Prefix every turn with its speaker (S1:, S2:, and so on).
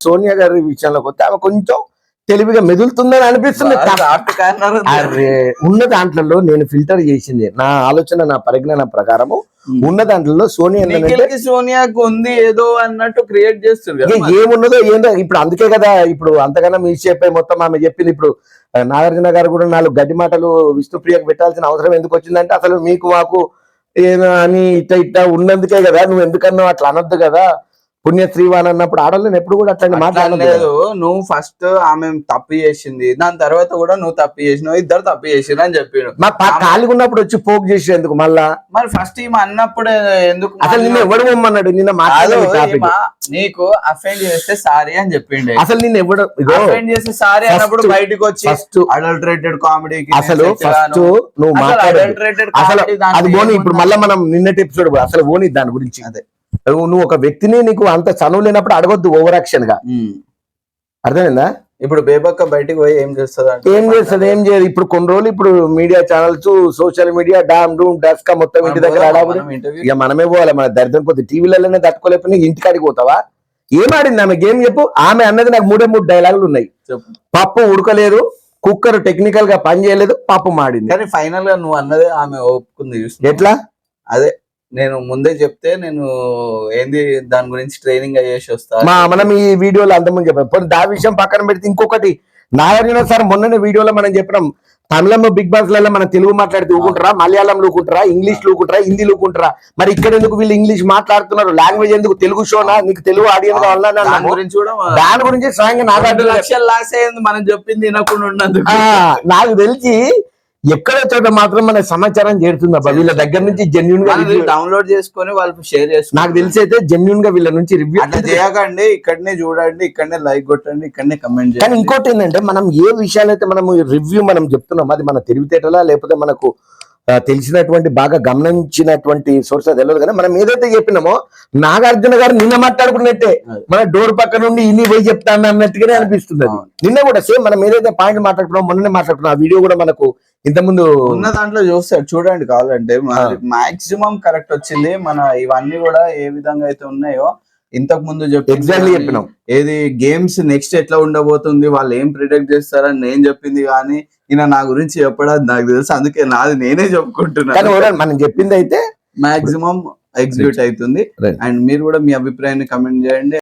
S1: సోనియా గారి విషయంలోకి వస్తే ఆమె కొంచెం తెలివిగా మెదులుతుందని అనిపిస్తుంది. అరే ఉన్న దాంట్లో నేను ఫిల్టర్ చేసింది నా ఆలోచన నా పరిజ్ఞానం ప్రకారము. ఉన్న దాంట్లో సోనియా
S2: సోనియాకు ఉంది ఏదో అన్నట్టు క్రియేట్ మరి.
S1: ఏమున్నదో ఏందో ఇప్పుడు అందుకే కదా ఇప్పుడు అంతకన్నా మీ చెప్పే మొత్తం ఆమె చెప్పింది ఇప్పుడు నాగార్జున గారు కూడా నాలుగు గడ్డి మాటలు విష్ణుప్రియకు పెట్టాల్సిన అవసరం ఎందుకు వచ్చిందంటే అసలు మీకు మాకు ఏదో అని ఇట్ట ఇట్ట ఉన్నందుకే కదా నువ్వు ఎందుకన్నావు అట్లా అనొద్దు కదా పుణ్య శ్రీవాన్ అన్నప్పుడు ఆడవాళ్ళని ఎప్పుడు కూడా అట్లా మాట్లాడలేదు
S2: లేదు. నువ్వు ఫస్ట్ ఆమె తప్పు చేసింది. దాని తర్వాత కూడా నువ్వు తప్పు చేసినావు. ఇద్దరు తప్పు చేసిరు అని చెప్పాడు
S1: ఖాళీగా ఉన్నప్పుడు వచ్చి పోక్ చేసేందుకు మళ్ళా?
S2: మరి ఫస్ట్ ఈమె అన్నప్పుడు ఎందుకు
S1: అసలు నిన్న ఎవడు పొమ్మన్నాడు నిన్న
S2: కాదు,
S1: మాట్లాడే టాపిక్
S2: ఈమె నీకు అఫెండ్ చేస్తే సారీ అని చెప్పిండే.
S1: అసలు నిన్న ఎవడు
S2: అఫెండ్ చేస్తే సారీ అన్నప్పుడు బయటకు వచ్చి
S1: ఫస్ట్
S2: అడల్టరేటెడ్ కామెడీ
S1: అసలు ఫస్ట్ నువ్వు మాట్లాడదు అసలు అది పోనీ ఇప్పుడు మళ్ళీ మనం నిన్నటి ఎపిసోడ్ అసలు పోనీ దాని గురించి.
S2: అదే.
S1: నువ్వు ఒక వ్యక్తిని నీకు అంత చనువు లేనప్పుడు అడగొద్దు ఓవర్ యాక్షన్గా. అర్థమైందా?
S2: ఇప్పుడు బేబక్క బయటికి పోయి ఏం చేస్తుంది
S1: ఏం చేస్తుంది? ఏం చేయదు. ఇప్పుడు కొన్ని రోజులు ఇప్పుడు మీడియా ఛానల్స్ సోషల్ మీడియా డామ్ డూమ్ డస్కా మొత్తం ఇంటి దగ్గర ఇక మనమే పోవాలి. మన దరిద్రం కొద్ది టీవీలలోనే తట్టుకోలేకపోయినా ఇంటికాడికి పోతావా? ఏం ఆడింది? ఆమె గేమ్ చెప్పు. ఆమె అన్నది నాకు మూడే మూడు డైలాగులు ఉన్నాయి. పప్పు ఉడకలేదు. కుక్కర్ టెక్నికల్గా పని చేయలేదు. పప్పు మాడింది.
S2: కానీ ఫైనల్గా నువ్వు అన్నదే ఆమె ఒప్పుకుంది?
S1: ఎట్లా?
S2: అదే. నేను ముందే చెప్తే నేను ఏంది దాని గురించి ట్రైనింగ్ అయ్యేసి వస్తా
S1: మా మనం ఈ వీడియోలో అంతమంది చెప్పాం. దా విషయం పక్కన పెడితే ఇంకొకటి. నాగార్జున సార్ మొన్ననే వీడియోలో మనం చెప్పినాం. తమిళం బిగ్ బాస్లలో మనం తెలుగు మాట్లాడితే ఊకుంటారా మలయాళం లూకుంటారా ఇంగ్లీష్ లూకుంటారా హిందీ లూకుంటారా మరి ఇక్కడ ఎందుకు వీళ్ళు ఇంగ్లీష్ మాట్లాడుతున్నారు? లాంగ్వేజ్ ఎందుకు? తెలుగు షోనా నీకు తెలుగు ఆడియన్స్ కావాలని
S2: దాని. గురించి కూడా
S1: దాని గురించి స్వయంగా నాగార్జున
S2: లక్షలు లాస్ అయ్యింది మనం చెప్పింది
S1: నాకు తెలిసి ఎక్కడ చోట మాత్రం మన సమాచారం చేరుతుంది. అబ్బా వీళ్ళ దగ్గర నుంచి జెన్యున్గా
S2: డౌన్లోడ్ చేసుకొని వాళ్ళు షేర్ చేసుకుని
S1: నాకు తెలిసి అయితే జెన్యున్గా వీళ్ళ నుంచి రివ్యూ
S2: అట్లా చేయకండి ఇక్కడనే చూడండి ఇక్కడనే లైక్ కొట్టండి ఇక్కడనే కమెంట్
S1: కానీ
S2: చేయండి.
S1: ఇంకోటి ఏంటంటే మనం ఏ విషయాలైతే మనం రివ్యూ మనం చెప్తున్నాం అది మన తెలివితేటలా లేకపోతే మనకు తెలిసినటువంటి బాగా గమనించినటువంటి సోర్స్ తెలియదు కానీ మనం ఏదైతే చెప్పినామో నాగార్జున గారు నిన్న మాట్లాడుకున్నట్టే
S2: అదే.
S1: మన డోర్ పక్క నుండి ఇన్ని పోయి చెప్తాను అన్నట్టుగానే అనిపిస్తుంది అది. నిన్న కూడా సేమ్ మనం ఏదైతే పాయింట్ మాట్లాడుకున్నాం మొన్ననే మాట్లాడుకున్నాం ఆ వీడియో కూడా మనకు ఇంతకుముందు
S2: ఉన్న దాంట్లో చూస్తారు చూడండి కావాలంటే మాక్సిమం కరెక్ట్ వచ్చింది మన ఇవన్నీ కూడా ఏ విధంగా అయితే ఉన్నాయో ఇంతకు ముందు
S1: ఎగ్జాక్ట్లీ చెప్పినాం.
S2: ఏది గేమ్స్ నెక్స్ట్ ఎట్లా ఉండబోతుంది వాళ్ళు ఏం ప్రిడిక్ట్ చేస్తారని నేను చెప్పింది కానీ ఈయన నా గురించి చెప్పడం నాకు తెలుసు. అందుకే నాది నేనే చెప్పుకుంటున్నాను.
S1: మనం చెప్పింది అయితే
S2: మాక్సిమం ఎగ్జిక్యూట్ అవుతుంది. అండ్ మీరు కూడా మీ అభిప్రాయాన్ని కమెంట్ చేయండి.